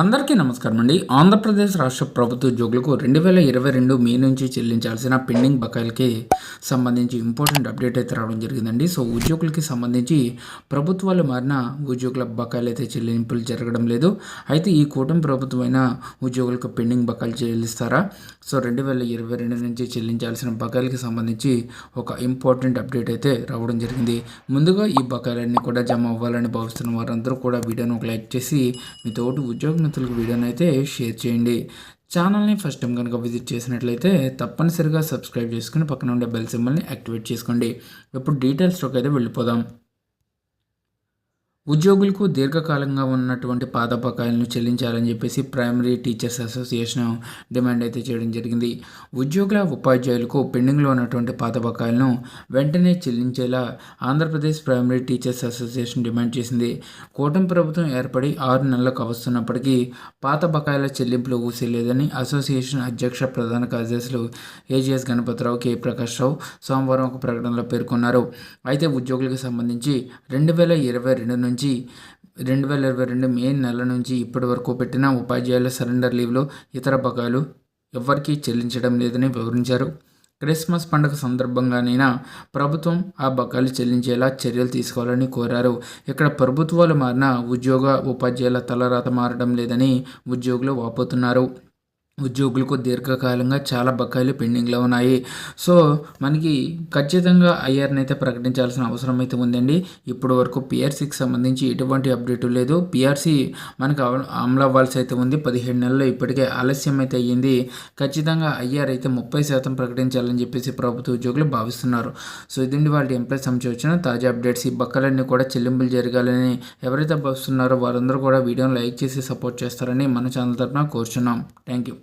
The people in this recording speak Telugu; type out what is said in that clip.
అందరికీ నమస్కారం అండి. ఆంధ్రప్రదేశ్ రాష్ట్ర ప్రభుత్వ ఉద్యోగులకు రెండు వేల ఇరవై రెండు మే నుంచి చెల్లించాల్సిన పెండింగ్ బకాయిలకి సంబంధించి ఇంపార్టెంట్ అప్డేట్ అయితే రావడం జరిగిందండి. సో ఉద్యోగులకి సంబంధించి ప్రభుత్వాలు మారిన ఉద్యోగుల బకాయిలు అయితే చెల్లింపులు జరగడం లేదు. అయితే ఈ కూటమి ప్రభుత్వమైన ఉద్యోగులకు పెండింగ్ బకాయిలు చెల్లిస్తారా? సో రెండు వేల ఇరవై రెండు నుంచి చెల్లించాల్సిన బకాయిలకి సంబంధించి ఒక ఇంపార్టెంట్ అప్డేట్ అయితే రావడం జరిగింది. ముందుగా ఈ బకాయిలన్నీ కూడా జమ అవ్వాలని భావిస్తున్న వారందరూ కూడా వీడియోను ఒక లైక్ చేసి మీ తోటి ఉద్యోగ మిత్రులకు వీడియోని అయితే షేర్ చేయండి. ఛానల్ని ఫస్ట్ టైం కనుక విజిట్ చేసినట్లయితే తప్పనిసరిగా సబ్స్క్రైబ్ చేసుకుని పక్కన ఉండే బెల్ సింబల్ని యాక్టివేట్ చేసుకోండి. ఇప్పుడు డీటెయిల్స్లోకి అయితే వెళ్ళిపోదాం. ఉద్యోగులకు దీర్ఘకాలంగా ఉన్నటువంటి పాత బకాయిలను చెల్లించాలని చెప్పేసి ప్రైమరీ టీచర్స్ అసోసియేషన్ డిమాండ్ అయితే చేయడం జరిగింది. ఉద్యోగుల ఉపాధ్యాయులకు పెండింగ్లో ఉన్నటువంటి పాత బకాయిలను వెంటనే చెల్లించేలా Andhra Pradesh primary teachers association demand చేసింది. కూటమి ప్రభుత్వం ఏర్పడి ఆరు నెలలకు వస్తున్నప్పటికీ పాత బకాయిల చెల్లింపులు ఊసేలేదని అసోసియేషన్ అధ్యక్ష ప్రధాన కార్యదర్శులు ఏజీఎస్ గణపతిరావు కె. ప్రకాష్ రావు సోమవారం ఒక ప్రకటనలో పేర్కొన్నారు. అయితే ఉద్యోగులకు సంబంధించి రెండు వేల ఇరవై రెండు నుంచి నుంచి రెండు వేల ఇరవై రెండు మే నెల నుంచి ఇప్పటి వరకు పెట్టిన ఉపాధ్యాయుల సరెండర్ లీవ్లో ఇతర బకాయిలు ఎవరికీ చెల్లించడం లేదని వివరించారు. క్రిస్మస్ పండుగ సందర్భంగానైనా ప్రభుత్వం ఆ బకాయిలు చెల్లించేలా చర్యలు తీసుకోవాలని కోరారు. ఇక్కడ ప్రభుత్వాలు మారిన ఉద్యోగ ఉపాధ్యాయుల తలరాత మారడం లేదని ఉద్యోగులు వాపోతున్నారు. ఉద్యోగులకు దీర్ఘకాలంగా చాలా బకాయిలు పెండింగ్లో ఉన్నాయి. సో మనకి ఖచ్చితంగా ఐఆర్ని అయితే ప్రకటించాల్సిన అవసరం అయితే ఉందండి. ఇప్పటి వరకు పిఆర్సీకి సంబంధించి ఎటువంటి అప్డేట్ లేదు. పిఆర్సీ మనకు అమలు అవ్వాల్సి అయితే ఉంది. పదిహేడు నెలల్లో ఇప్పటికే ఆలస్యం అయితే అయ్యింది. ఖచ్చితంగా ఐఆర్ అయితే ముప్పై శాతం ప్రకటించాలని చెప్పేసి ప్రభుత్వ ఉద్యోగులు భావిస్తున్నారు. సో ఇదండి వాళ్ళ ఎంప్లాయీస్ సంబంధించి వచ్చిన తాజా అప్డేట్స్ ఈ బక్కలన్నీ కూడా చెల్లింపులు జరగాలని ఎవరైతే భావిస్తున్నారో వారందరూ కూడా వీడియోని లైక్ చేసి సపోర్ట్ చేస్తారని మన ఛానల్ తరఫున కోరుచున్నాం. Thank you